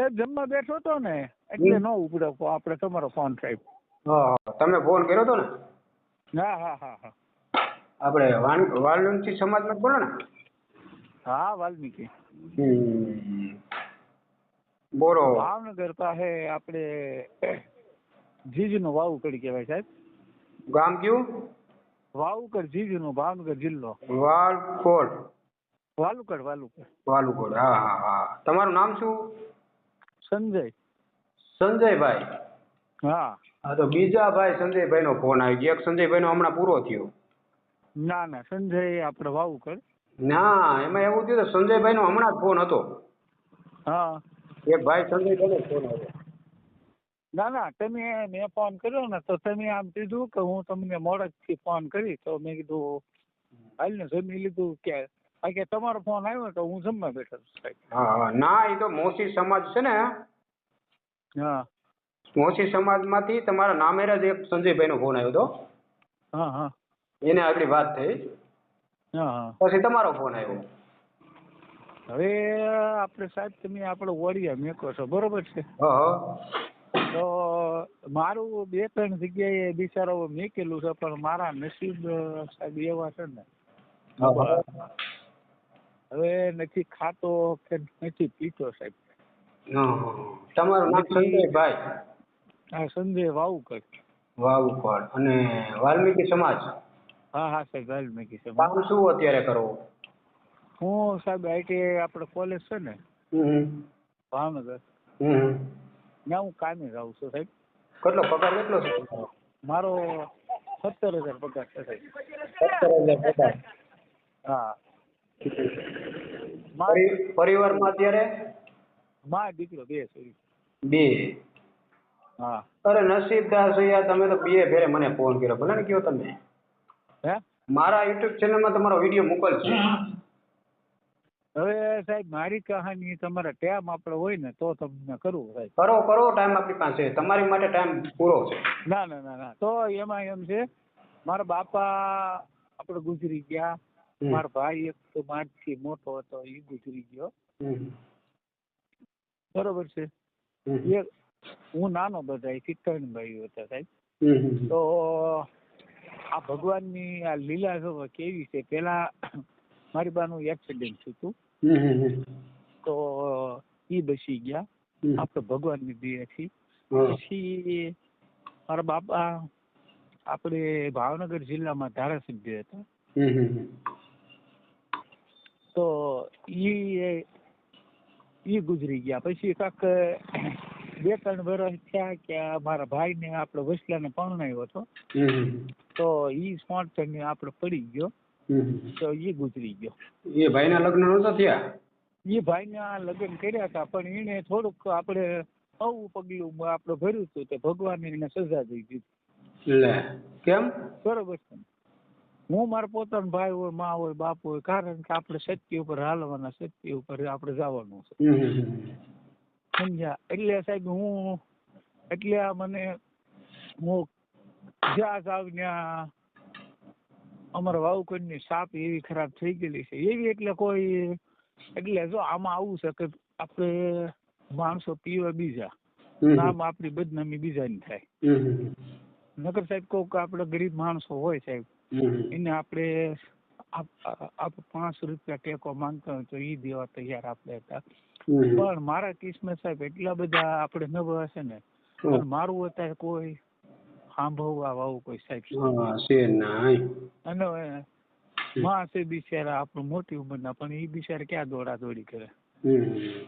સાહેબ જમવા બેઠો તો ને એટલે નો ઉપડ્યો આપણે તમારો ફોન સાહેબ. હા. તમે ફોન કર્યો તો ને? હા હા હા હા. આપણે વાલ્મીકી સમાજમાં બોલો ને? હા વાલ્મીકી. બોલો. ભાવનગર પાસે આપણે જીજનો વાવકડી કહેવાય સાહેબ. ગામ કયું? વાવુકડ જીજનો ભાવનગર જિલ્લો. વાલકોડ વાલુકડ વાલુકડ. વાલુકડ હા હા હા. તમારું નામ શું? સંજય. સંજયભાઈ? હા. હા તો બીજા ભાઈ સંજયભાઈનો ફોન આવી ગયો. એક સંજયભાઈનો હમણાં પૂરો થયો. ના ના સંજય આપણે વાવુકડ ના એમાં એવું થયું કે સંજયભાઈનો હમણાં જ ફોન હતો. હા. એક ભાઈ સંજયભાઈનો ફોન આવ્યો. ના ના તમે મેં ફોન કર્યો ને તો તમે આમ કીધું કે હું તમને મોડેકથી ફોન કરી તો મેં કીધું હાલ ને જમી લીધું કે આ કે તમારો ફોન આવ્યો તો હું જમવા બેઠો છું હા ના એ તો મોસી સમાજ છે ને. હા. મોસી સમાજમાંથી તમારા નામેરા જ એક સંજયભાઈનો ફોન આવ્યો હતો. હા હા. એને આપણી વાત થઈ. હા પછી તમારો ફોન આવ્યો. હવે આપણે સાહેબ તમે આપણે વળિયા મેકો છો બરોબર છે? તો મારું બે ત્રણ જગ્યાએ બિચારો મેકેલું છે પણ મારા નસીબ સાહેબ એવા છે ને. હવે નથી ખાતો કે નથી પીતો સાહેબ. તમારું નામ સંજયભાઈ? હા સંજય વાવકર. વાવકર. અને વાલ્મીકી સમાજ? હા હા સાહેબ વાલ્મીકી સમાજ. કામ શું અત્યારે કરો? હું સાહેબ આઈટી આપણે કોલેજ છે ને. ભાવનગર. ત્યાં હું કામે જાઉં છું સાહેબ. કેટલો પગાર કેટલો છે મારો સત્તર હજાર પગાર છે સાહેબ. સત્તર હજાર પગાર. હા. પરિવારમાં અત્યારે? માં દીકરો બે સોરી બે. હા. અરે નસીબદાર છો યાર તમે તો બે ફેરે મને ફોન કર્યો. ભલે ને કયો તમે. હે? મારા યુટ્યુબ ચેનલમાં તમારો વીડિયો મોકલજો. હવે સાહેબ મારી કહાની તમારા ટેમ આપણે હોય ને તો તમને કરવું સાહેબ. કરો કરો ટાઈમ આપણી પાસે. તમારી માટે ટાઈમ પૂરો છે. ના ના ના ના. તો એમાં એમ છે મારા બાપા આપણે ગુજરી ગયા. મારા ભાઈ એક તો મારથી મોટો હતો એ ગુજરી ગયો. બરોબર છે. હું નાનો બધા એથી ત્રણ ભાઈઓ હતા સાહેબ. તો આ ભગવાનની આ લીલા કેવી છે? પેલા મારી બાનું એક્સિડન્ટ થયું હતું. તો એ બસી ગયા. આપણે ભગવાનની દયાથી પછી મારા બાપા આપણે ભાવનગર જિલ્લામાં ધારાસભ્ય હતા. તો ઈ ઈ ગુજરી ગયા. પછી કાંક બે ત્રણ વર્ષ થયા કે મારા ભાઈને આપણે વસલાને પરણાવ્યો હતો. તો ઈ ને આપણે પડી ગયો. તો ઈ ગુજરી ગયો. એ ભાઈના લગ્ન નહોતા થયા? એ ભાઈને લગ્ન કર્યા હતા પણ એને થોડુંક આપણે નવું પગલું આપણે ભર્યું હતું તે ભગવાને એને સજા દઈ દીધી. કેમ? બરોબર છે? હું મારા પોતાનો ભાઈ હોય મા હોય બાપ હોય કારણ કે આપણે સત્ય ઉપર હાલવાના સત્ય ઉપર આપણે જવાનું છે. સમજ્યા? એટલે સાહેબ હું એટલે આ મને હું જ્યાં જાવ ત્યાં અમારા વાવકડની સાપ એવી ખરાબ થઈ ગયેલી છે. એવી એટલે કોઈ એટલે જો આમાં આવું છે કે આપણે માણસો પીવા બીજા. નામ આપણી બદનામી બીજાની થાય. નગર નકર સાહેબ કહું કે આપણે ગરીબ માણસો હોય સાહેબ. એને આપણે આપ- પાંચ રૂપિયા ટેકો માંગતો હોય તો એ દેવા તૈયાર આપણે હતા. પણ મારા કિસ્મત સાહેબ એટલા બધા આપણે નબળા છે ને મારું અત્યારે કોઈ સાંભળવા વાળું કોઈ સાહેબ અને માં છે બિચારા આપણું મોટી ઉંમરના પણ એ બિચારા ક્યાં દોડા દોડી કરે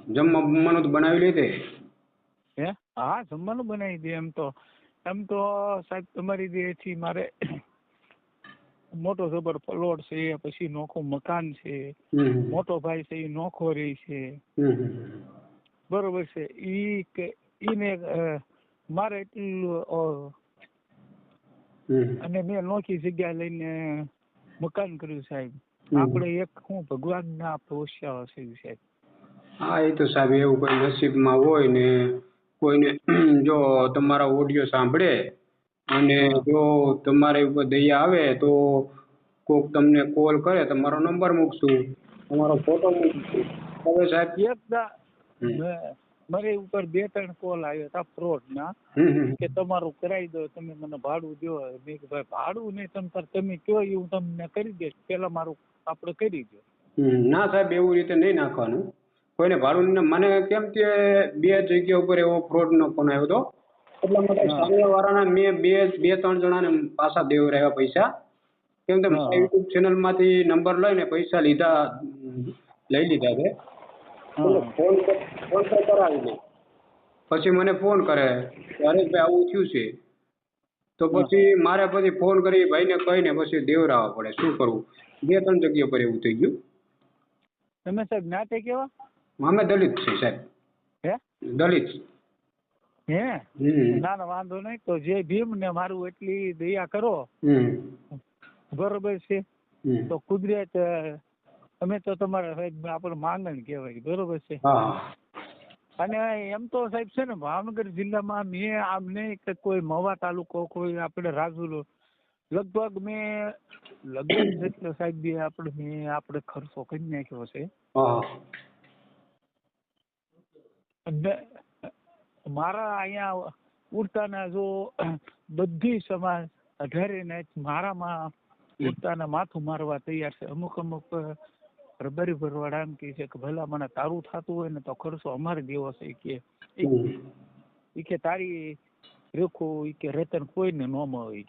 જમવાનું તો બનાવી લીધે હે? હા જમવાનું બનાવી દે એમ તો. એમ તો સાહેબ તમારી દેથી મારે મોટો જબર પ્લોટ છે પછી નોખો મકાન છે મોટો ભાઈ છે એ નોખો રે છે. બરોબર છે. ઈ કે ઈને મારે એટલું અને મેં નોખી જગ્યા લઈને મકાન કર્યું સાહેબ. આપણે એક હું ભગવાન ના પોષ્યા છે સાહેબ. હા એ તો સાહેબ એવું કોઈ નસીબમાં હોય ને કોઈને જો તમારા ઓડિયો સાંભળે અને જો તમારી ઉપર દયા આવે તો કોક તમને કોલ કરે તમારો નંબર મૂકશું. તમારો ફોટો મૂકશું. હવે સાહેબ એક દા હમ. મેં મારી ઉપર બે ત્રણ કોલ આવ્યો હતા ફ્રોડ ના. હમ કે તમારું કરાવી દો તમે મને ભાડું દો. મેં કે ભાઈ ભાડું નહીં તમે તાર તમે કયો એ હું તમને કરી દઈશ. પેલા મારું આપણે કરી દો. ના સાહેબ એવું રીતે નહીં નાખવાનું. કોઈને ભાડું મને કેમ કે બે જગ્યા ઉપર એવો ફ્રોડનો ફોન આવ્યો હતો. એટલા માટે સામે વાળાના મેં બે બે ત્રણ જણાને પાછા દેવરાવ્યા પૈસા. કેમ કે. મારા યુટ્યુબ ચેનલમાંથી નંબર લઈને પૈસા લીધા લઈ લીધા છે. ફોન ફોન તો કરાવી દે. પછી મને ફોન કરે હરેશભાઈ આવું થયું છે. તો પછી મારે પછી ફોન કરી ભાઈને કહીને પછી દેવરાવા પડે. શું કરવું? બે ત્રણ જગ્યા પર એવું થઈ ગયું. તમે સાહેબ નાતે કેવા? અમે દલિત છે સાહેબ. હે? દલિત. હે? ના ના વાંધો નહીં તો જે ભીમ ને મારું એટલી દયા કરો. બરોબર છે? તો કુદરત અમે તો તમારા સાહેબ આપણે માંગણ કહેવાય બરોબર છે? અને એમ તો સાહેબ છે ને ભાવનગર જિલ્લામાં મેં આમ નહીં કે કોઈ મવા તાલુકો કોઈ આપણે રાજુલો લગભગ મેં લગભગ જેટલો સાહેબ આપણે મેં આપણે ખર્ચો કરી નાખ્યો છે. મારા અહીંયા ઉડતાના જો બધી સમાજ અઢારે ને મારામાં ઉડતાના માથું મારવા તૈયાર છે. અમુક અમુક રબારી ભરવાડા એમ કે છે કે ભલા મને તારું થતું હોય ને તો ખર્ચો અમારે દેવો છે કે ઈ કે તારી રેખો ઈ કે રતન કોઈને ન મળે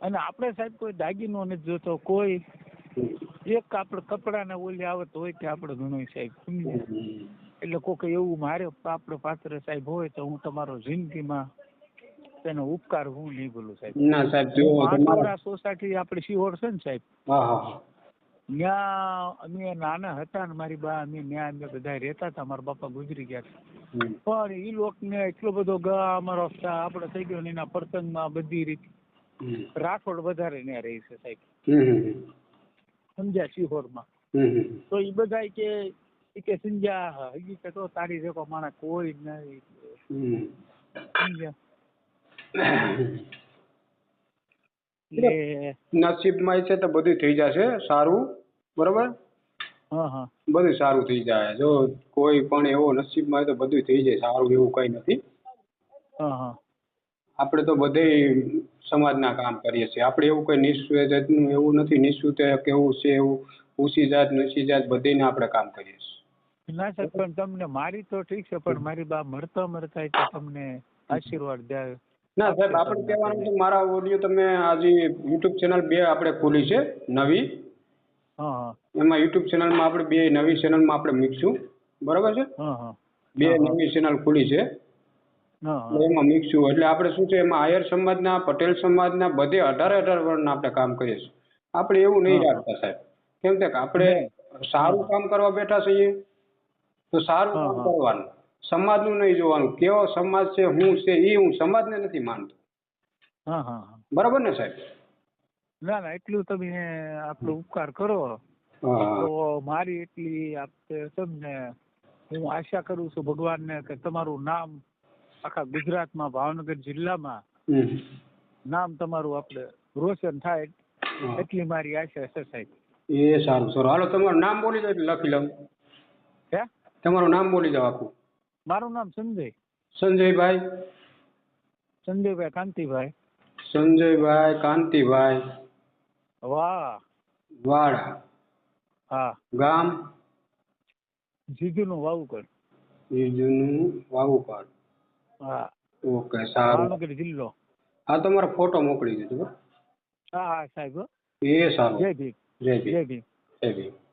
અને આપણે સાહેબ કોઈ દાગીનો નથી જોતો કોઈ એક આપણે કપડાને ઓલી આવત હોય કે આપણે ઘણું સાહેબ સમજ્યા? હમ. એટલે કોક એવું મારે આપણે પાત્ર સાહેબ હોય તો હું તમારો જિંદગીમાં તેનો ઉપકાર હું નહીં ભૂલું સાહેબ. ના સાહેબ જો સોસાયટી આપણે શિહોર છે ને સાહેબ. ત્યાં અમે નાના હતા ને મારી બા અમે ત્યાં અમે બધા રહેતા હતા. મારા બાપા ગુજરી ગયા હમ. પણ એ લોકોને એટલો બધો ગા અમારો તા આપણે થઈ ગયો ને એના પ્રસંગમાં બધી રીતે રાઠોડ વધારે ત્યાં રહે છે સાહેબ. સમજ્યા શિહોરમાં હમ તો એ બધા કે કે સમજ્યા હકીકતો તારી રેકો માણા કોઈ નહીં નસીબમાં છે તો બધું થઈ જશે સારું બરોબર? બધું સારું થઈ જાય. જો કોઈ પણ એવો નસીબમાં હોય તો બધું થઈ જાય સારું એવું કઈ નથી. આપણે તો બધે સમાજના કામ કરીએ છીએ. આપણે એવું કઈ નિશ્ચય જાતનું એવું નથી. નિઃસ્વ કેવું છે એવું ઊંચી જાત નીચી જાત બધીને આપણે કામ કરીએ છીએ. ના સર પણ તમને મારી તો ઠીક છે પણ મારી બા મરતા મરતા તો તમને આશીર્વાદ દે. ના સાહેબ આપણે કહેવાનું છે મારા ઓડિયો તમે આજે યુટ્યુબ ચેનલ બે આપણે ખોલી છે નવી. હા એમાં યુટ્યુબ ચેનલમાં આપણે બે નવી ચેનલમાં આપણે મીકશું. બરાબર છે? બે. નવી ચેનલ ખુલી છે. એમાં મીકશું. એટલે આપણે શું છે એમાં આયર સમાજના પટેલ સમાજના બધે અઢારે અઢાર વર્ણના આપણે કામ કરીએ છીએ. આપણે એવું નહીં રાખતા સાહેબ. કેમ કે આપણે સારું કામ કરવા બેઠા છીએ. તો સારું. કરવાનું. સમાજનું નહીં જોવાનું. કેવો સમાજ છે હું છે એ હું સમાજને નથી માનતો. હા હા હા. બરાબર ને સાહેબ? ના ના એટલું તમે આપણો ઉપકાર કરો. તો મારી એટલી આપણે તમને હું આશા કરું છું ભગવાનને કે તમારું નામ આખા ગુજરાતમાં ભાવનગર જિલ્લામાં નામ તમારું આપણે રોશન થાય એટલી મારી આશા છે સાહેબ. એ સારું સારું. હાલો તમારું નામ બોલી દો એટલે લખી લઉં. હે? તમારું નામ બોલી જાઓ આખું. મારું નામ સંજય. સંજયભાઈ. સંજયભાઈ કાંતિભાઈ. સંજયભાઈ કાંતિભાઈ. વાહ. વાડા. હા. ગામ? જીજુનું વાવુકર. જીજુનું વાવુકર. હા. ઓકે સારું. જિલ્લો. હા તમારો ફોટો મોકલી દેજો હા. હા સાહેબ એ સારું. જય ભીમ. જય ભીમ. જય ભીમ. જય ભીમ.